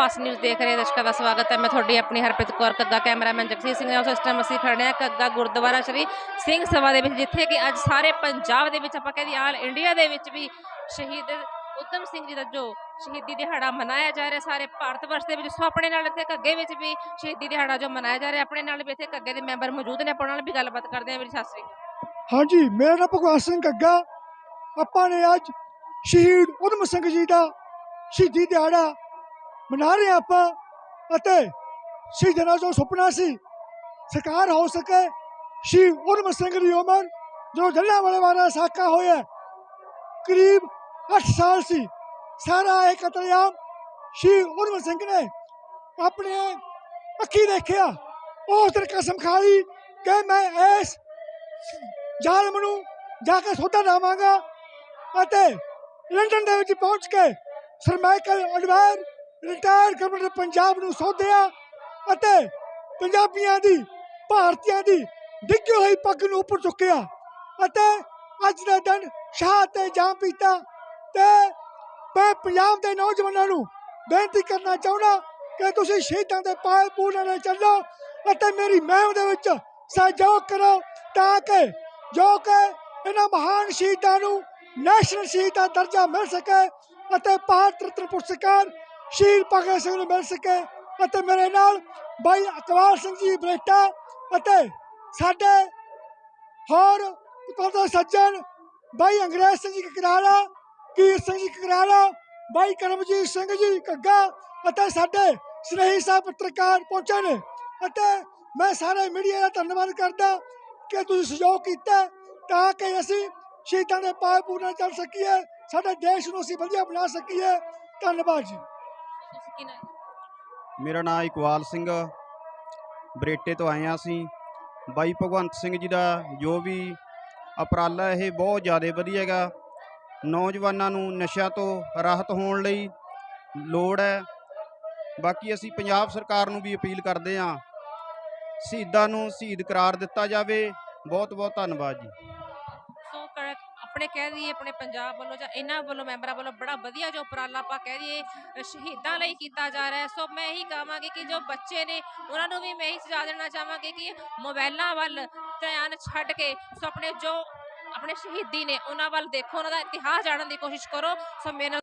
Fast news ਦੇਖ ਰਹੇ ਦਰਸ਼ਕਾਂ ਦਾ ਸਵਾਗਤ ਹੈ। ਮੈਂ ਤੁਹਾਡੀ ਆਪਣੀ ਹਰਪ੍ਰੀਤ ਕੌਰ ਕੱਗਾ, ਕੈਮਰਾਮੈਨ ਜਗਸੀਰ ਸਿੰਘ ਨਾਲ। ਉਸ ਟਾਈਮ ਅਸੀਂ ਖੜੇ ਹਾਂ ਕੱਗਾ ਗੁਰਦੁਆਰਾ ਸ਼੍ਰੀ ਸਿੰਘ ਸਭਾ ਦੇ ਵਿੱਚ, ਜਿੱਥੇ ਕਿ ਅੱਜ ਸਾਰੇ ਪੰਜਾਬ ਦੇ ਵਿੱਚ ਆਪਾਂ ਕਹਿੰਦੇ ਆਲ ਇੰਡੀਆ ਦੇ ਵਿੱਚ ਵੀ ਸ਼ਹੀਦ ਉਦਮ ਸਿੰਘ ਜੀ ਦਾ ਜੋ ਸ਼ਹੀਦੀ ਦਿਹਾੜਾ ਮਨਾਇਆ ਜਾ ਰਿਹਾ ਸਾਰੇ ਭਾਰਤ ਵਰਸ਼ ਦੇ ਵਿੱਚ, ਸੋ ਆਪਣੇ ਨਾਲ ਇੱਥੇ ਘੱਗੇ ਵਿੱਚ ਵੀ ਸ਼ਹੀਦੀ ਦਿਹਾੜਾ ਜੋ ਮਨਾਇਆ ਜਾ ਰਿਹਾ, ਆਪਣੇ ਨਾਲ ਵੀ ਇੱਥੇ ਕੱਗੇ ਦੇ ਮੈਂਬਰ ਮੌਜੂਦ ਨੇ। ਆਪਾਂ ਨਾਲ ਵੀ ਗੱਲਬਾਤ ਕਰਦੇ ਹਾਂ। ਮੇਰੀ ਸਤਿ ਸ੍ਰੀ ਹਾਂਜੀ, ਮੇਰਾ ਨਾਮ ਭਗਵਾਨ ਸਿੰਘ ਘੱਗਾ ਆਪਾਂ ਨੇ ਅੱਜ ਸ਼ਹੀਦ ਉਦਮ ਸਿੰਘ ਜੀ ਦਾ ਸ਼ਹੀਦੀ ਦਿਹਾੜਾ ਮਨਾ ਰਹੇ ਹਾਂ ਆਪਾਂ। ਅਤੇ ਸ਼ਹੀਦਾਂ ਦਾ ਜੋ ਸੁਪਨਾ ਸੀ ਸਾਕਾਰ ਹੋ ਸਕੇ, ਸ਼ਹੀਦ ਉਰਮ ਸਿੰਘ ਦੀ ਉਮਰ ਜੋ ਜੱਲਿਆਂਵਾਲੇ ਵਾਲਾ ਸਾਕਾ ਹੋਇਆ, ਕਰੀਬ 8 ਸਾਲ ਸੀ। ਸਾਰਾ ਇਹ ਕਤਲੇਆਮ ਸ਼ਹੀਦ ਉਰਮ ਸਿੰਘ ਨੇ ਆਪਣੇ ਅੱਖੀ ਦੇਖਿਆ। ਉਸ ਦਿਨ ਕਸਮ ਖਾਈ ਕਿ ਮੈਂ ਇਸ ਜ਼ਾਲਮ ਨੂੰ ਜਾ ਕੇ ਸੋਧਾ ਲਾਵਾਂਗਾ ਅਤੇ ਲੰਡਨ ਦੇ ਵਿੱਚ ਪਹੁੰਚ ਕੇ sir Michael O'Dwyer retire governor Punjab ਨੂੰ ਸੋਧਿਆ ਅਤੇ ਪੰਜਾਬੀਆਂ ਦੀ, ਭਾਰਤੀਆਂ ਦੀ ਡਿੱਗੀ ਹੋਈ ਪੱਗ ਨੂੰ ਉੱਪਰ ਚੁੱਕਿਆ ਅਤੇ ਅੱਜ ਦਾ ਦਿਨ ਸ਼ਹਾਦਤ ਤੇ ਜਾਮ ਪੀਤਾ ਤੇ ਮੈਂ ਪੰਜਾਬ ਦੇ ਨੌਜਵਾਨਾਂ ਨੂੰ ਬੇਨਤੀ ਕਰਨਾ ਚਾਹੁੰਦਾ ਕਿ ਤੁਸੀਂ ਸ਼ਹੀਦਾਂ ਦੇ ਪਾਏ ਪੂਰਨ ਨਾਲ ਚੱਲੋ ਅਤੇ ਮੇਰੀ ਮਹਿਮ ਦੇ ਵਿੱਚ ਸਹਿਯੋਗ ਕਰੋ ਤਾਂ ਕਿ ਜੋ ਕਿ ਇਹਨਾਂ ਮਹਾਨ ਸ਼ਹੀਦਾਂ ਨੂੰ ਨੈਸ਼ਨਲ ਸ਼ਹੀਦ ਦਾ ਦਰਜਾ ਮਿਲ ਸਕੇ ਅਤੇ ਭਾਰਤ ਰਤਨ ਪੁਰਸਕਾਰ ਸ਼ਹੀਦ ਭਗਤ ਸਿੰਘ ਨੂੰ ਮਿਲ ਸਕੇ ਅਤੇ ਮੇਰੇ ਨਾਲ ਬਾਈ ਅਕਵਾਲ ਸਿੰਘ ਜੀ ਬਰੇਟਾ ਅਤੇ ਸਾਡੇ ਹੋਰ ਪਤਵੰਤ ਸੱਜਣ ਬਾਈ ਅੰਗਰੇਜ਼ ਸਿੰਘ ਜੀ ਕਕਰਾਲਾ, ਕੀਰ ਸਿੰਘ ਜੀ ਕਕਰਾਲਾ, ਬਾਈ ਕਰਮਜੀਤ ਸਿੰਘ ਜੀ ਕੱਗਾ ਅਤੇ ਸਾਡੇ ਸਨੇਹੀ ਸਾਹਿਬ ਪੱਤਰਕਾਰ ਪਹੁੰਚਣ ਅਤੇ ਮੈਂ ਸਾਰੇ ਮੀਡੀਆ ਦਾ ਧੰਨਵਾਦ ਕਰਦਾ ਕਿ ਤੁਸੀਂ ਸਹਿਯੋਗ ਕੀਤਾ ਤਾਂ ਕਿ ਅਸੀਂ ਸ਼ਹੀਦਾਂ ਦੇ ਪਾਏ ਪੂਰਨ ਚੱਲ ਸਕੀਏ, ਸਾਡੇ ਦੇਸ਼ ਨੂੰ ਅਸੀਂ ਵਧੀਆ ਬਣਾ ਸਕੀਏ। ਧੰਨਵਾਦ ਜੀ। ਤੁਸੀਂ ਕੀ ਨਾਮ ਮੇਰਾ ਨਾਮ ਇਕਬਾਲ ਸਿੰਘ ਬਰੇਟੇ ਤੋਂ ਆਏ ਹਾਂ ਅਸੀਂ। ਬਾਈ ਭਗਵੰਤ ਸਿੰਘ ਜੀ ਦਾ ਜੋ ਵੀ ਉਪਰਾਲਾ ਇਹ ਬਹੁਤ ਜ਼ਿਆਦਾ ਵਧੀਆ ਹੈਗਾ। ਨੌਜਵਾਨਾਂ ਨੂੰ ਨਸ਼ਿਆਂ ਤੋਂ ਰਾਹਤ ਹੋਣ ਲਈ ਲੋੜ ਹੈ। ਬਾਕੀ ਅਸੀਂ ਪੰਜਾਬ ਸਰਕਾਰ ਨੂੰ ਵੀ ਅਪੀਲ ਕਰਦੇ ਹਾਂ। ਸ਼ਹੀਦਾਂ ਨੂੰ ਸ਼ਹੀਦ ਕਰਾਰ ਦਿੱਤਾ ਜਾਵੇ। ਬਹੁਤ ਬਹੁਤ ਧੰਨਵਾਦ ਜੀ। ਆਪਣੇ ਕਹਿ ਦਈਏ, ਆਪਣੇ ਪੰਜਾਬ ਵੱਲੋਂ ਜਾਂ ਇਹਨਾਂ ਵੱਲੋਂ, ਮੈਂਬਰਾਂ ਵੱਲੋਂ ਬੜਾ ਵਧੀਆ ਜੋ ਉਪਰਾਲਾ ਆਪਾਂ ਕਹਿ ਦਈਏ ਸ਼ਹੀਦਾਂ ਲਈ ਕੀਤਾ ਜਾ ਰਿਹਾ ਸੋ ਮੈਂ ਇਹੀ ਕਹਾਂਗੀ ਕਿ ਜੋ ਬੱਚੇ ਨੇ, ਉਹਨਾਂ ਨੂੰ ਵੀ ਮੈਂ ਇਹੀ ਸੁਝਾਅ ਦੇਣਾ ਚਾਹਾਂਗੀ ਕਿ ਮੋਬਾਈਲਾਂ ਵੱਲ ਧਿਆਨ ਛੱਡ ਕੇ, ਸੋ ਆਪਣੇ ਜੋ ਆਪਣੇ ਸ਼ਹੀਦੀ ਨੇ, ਉਹਨਾਂ ਵੱਲ ਦੇਖੋ, ਉਹਨਾਂ ਦਾ ਇਤਿਹਾਸ ਜਾਣਨ ਦੀ ਕੋਸ਼ਿਸ਼ ਕਰੋ। ਸੋ ਮੇਰੇ